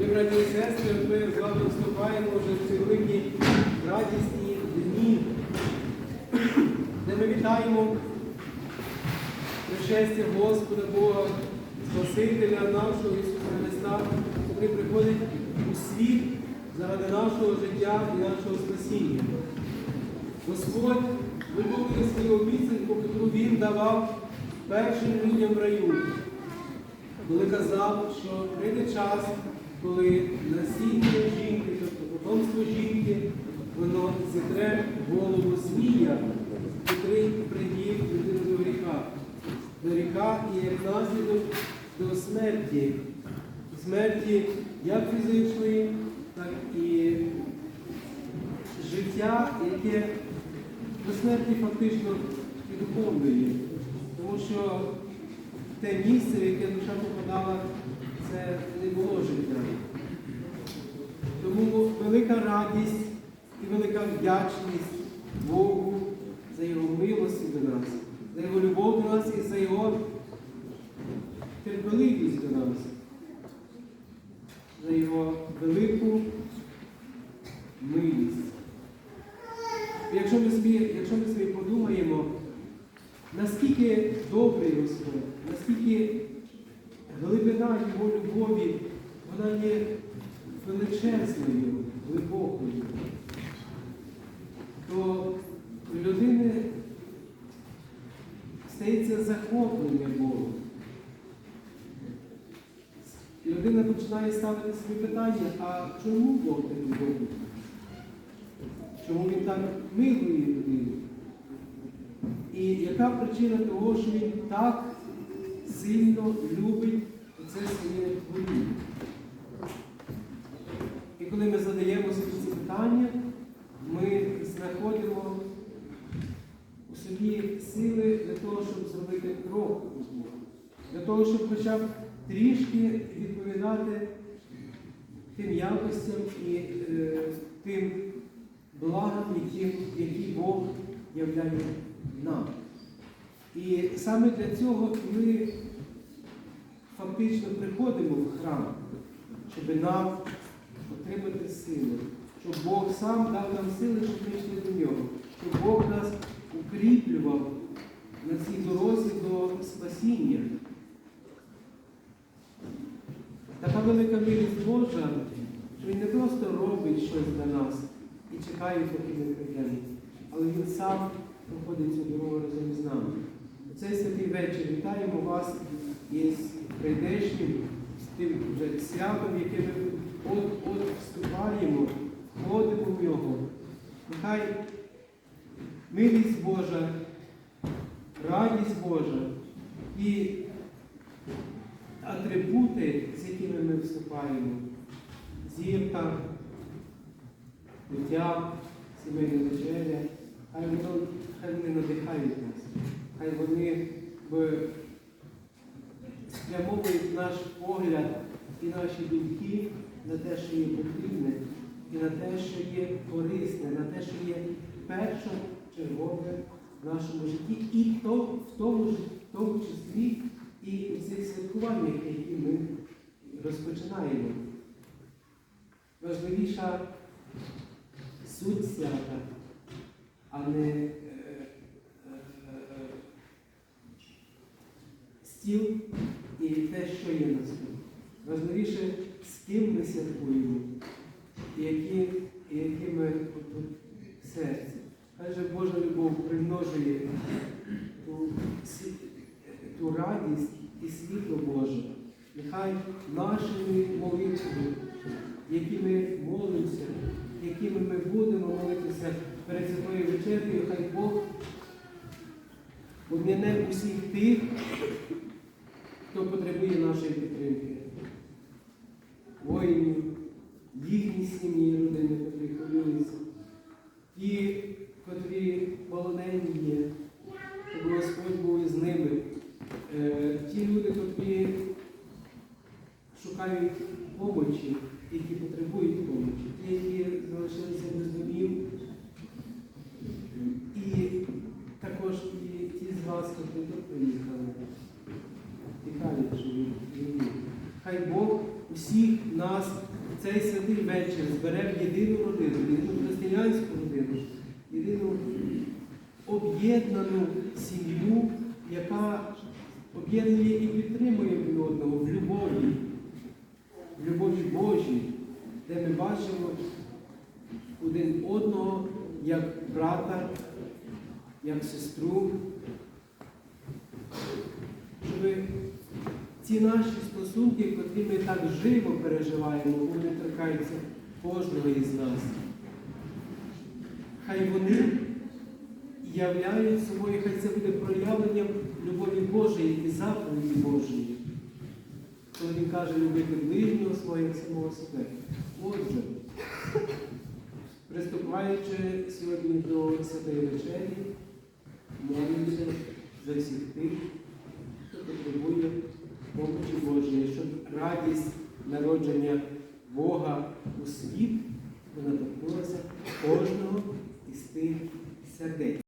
Ми, браті і сестри, ми з вами вступаємо вже в великі радісні дні, де ми вітаємо пришестя Господа Бога, Спасителя нашого Ісуса Христа, який приходить у світ заради нашого життя і нашого спасіння. Господь виконує свою обіцянку, яку Він давав першим людям в раю, коли казав, що прийде час, коли насіння жінки, тобто потомство жінки, воно зітре голову змія, який привів людину до гріха. До гріха і як наслідок до смерті. Смерті як фізичної, так і життя, яке до смерті фактично і духовної. Тому що те місце, в яке душа попадала, це не було життя. Тому велика радість і велика вдячність Богу за Його милості до нас, за Його любов до нас і за Його терпеливість до нас, за Його велику милість. Якщо ми собі, якщо ми собі наскільки добрий Господь, наскільки глибина Його любові, вона є величезною, глибокою, то людини стається захоплення Богом. Людина починає ставити собі питання, а чому Бог такий добрий? Чому він так милує людину? І яка причина того, що він так сильно любить це своє творіння? І коли ми задаємо собі ці питання, ми знаходимо у собі сили для того, щоб зробити крок у Бога. Для того, щоб хоча б трішки відповідати тим якостям і е, тим благам, які, які Бог являє нам. І саме для цього ми фактично приходимо в храм, щоб нам отримати сили, щоб Бог сам дав нам сили, щоб ми йшли до нього, щоб Бог нас укріплював на цій дорозі до спасіння. Така велика милість Божа, що Він не просто робить щось для нас і чекає, поки ми прийдемо, але Він сам проходить цю разом з нами. Цей святий вечір вітаємо вас із прийдешнім, з тим вже святом, яке ми от-от вступаємо, входимо в нього. Нехай милість Божа, радість Божа і атрибути, з якими ми вступаємо, зірка, життя, сімейна вечеря, хай вони, хай вони надихають нас, хай вони спрямовують наш погляд і наші думки на те, що є потрібне, і на те, що є корисне, на те, що є першочергове в нашому житті, і в то- в тому, в тому числі і у цих святкуваннях, які ми розпочинаємо. Важливіша суть свята, а не е, е, е, стіл і те, що є на столі. Важливіше, з ким ми святкуємо, і які, і які ми в серці. Каже, Божа любов примножує ту, ту радість і світло Боже. Нехай нашими молитвами, які ми молимося, якими ми будемо молитися перед святою вечерею, хай Бог обміне усіх тих, хто потребує нашої підтримки. Воїнів, їхні сім'ї, родини, котрі хвилюються, ті, котрі полонені є, щоб Господь був із ними. Е, Ті люди, котрі шукають помочі, які потребують помочі, ті, які залишилися без домів. І також і ті з вас, котрі тут приїхали, тікають живі. Хай Бог усіх нас в цей святий вечір збере в єдину родину, в єдину християнську родину, єдину об'єднану сім'ю, яка об'єднує і підтримує один одного в любові, в любові Божій, де ми бачимо один одного як брата, як сестру, щоб ці наші стосунки, котрі ми так живо переживаємо, вони торкаються кожного із нас. Хай вони являють собою, хай це буде проявленням любові Божої і заповіді Божої. Коли він каже любити ближнього як самого себе. Отже, приступаючи сьогодні до Святої вечері, молимося за всіх тих, хто потребує помочі Божої, щоб радість народження Бога у світ вона торкнулася кожного із тих сердець.